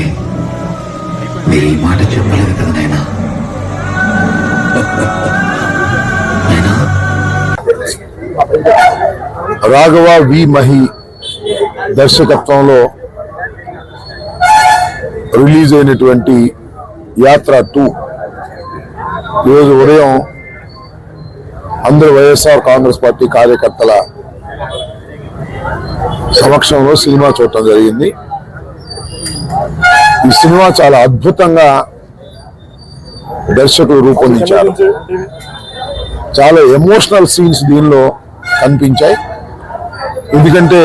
అంటే మీరు ఈ మాట చెప్పలేదు కదా నాయనా? రాఘవ వి మహి దర్శకత్వంలో రిలీజ్ అయినటువంటి యాత్ర టూ ఈరోజు ఉదయం అందరు వైఎస్ఆర్ కాంగ్రెస్ పార్టీ కార్యకర్తల సమక్షంలో సినిమా చూడటం జరిగింది. ఈ సినిమా చాలా అద్భుతంగా దర్శకులు రూపొందించారు. చాలా ఎమోషనల్ సీన్స్ దీనిలో కనిపించాయి. ఎందుకంటే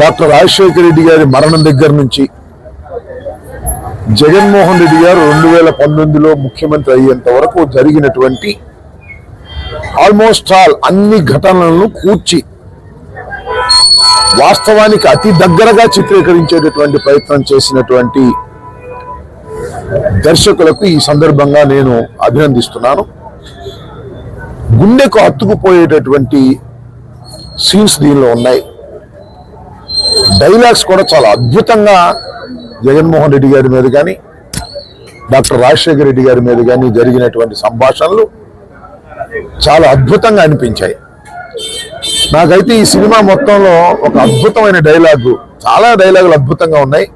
డాక్టర్ రాజశేఖర రెడ్డి గారి మరణం దగ్గర నుంచి జగన్మోహన్ రెడ్డి గారు రెండు వేల పంతొమ్మిదిలో ముఖ్యమంత్రి అయ్యేంత వరకు జరిగినటువంటి ఆల్మోస్ట్ ఆల్ అన్ని ఘటనలను కూర్చి వాస్తవానికి అతి దగ్గరగా చిత్రీకరించేటటువంటి ప్రయత్నం చేసినటువంటి దర్శకులకు ఈ సందర్భంగా నేను అభినందిస్తున్నాను. గుండెకు అతుకుపోయేటటువంటి సీన్స్ దీనిలో ఉన్నాయి. డైలాగ్స్ కూడా చాలా అద్భుతంగా జగన్మోహన్ రెడ్డి గారి మీద కానీ డాక్టర్ రాజశేఖర రెడ్డి గారి మీద కానీ జరిగినటువంటి సంభాషణలు చాలా అద్భుతంగా అనిపించాయి. నాకైతే ఈ సినిమా మొత్తంలో ఒక అద్భుతమైన డైలాగు చాలా డైలాగులు అద్భుతంగా ఉన్నాయి.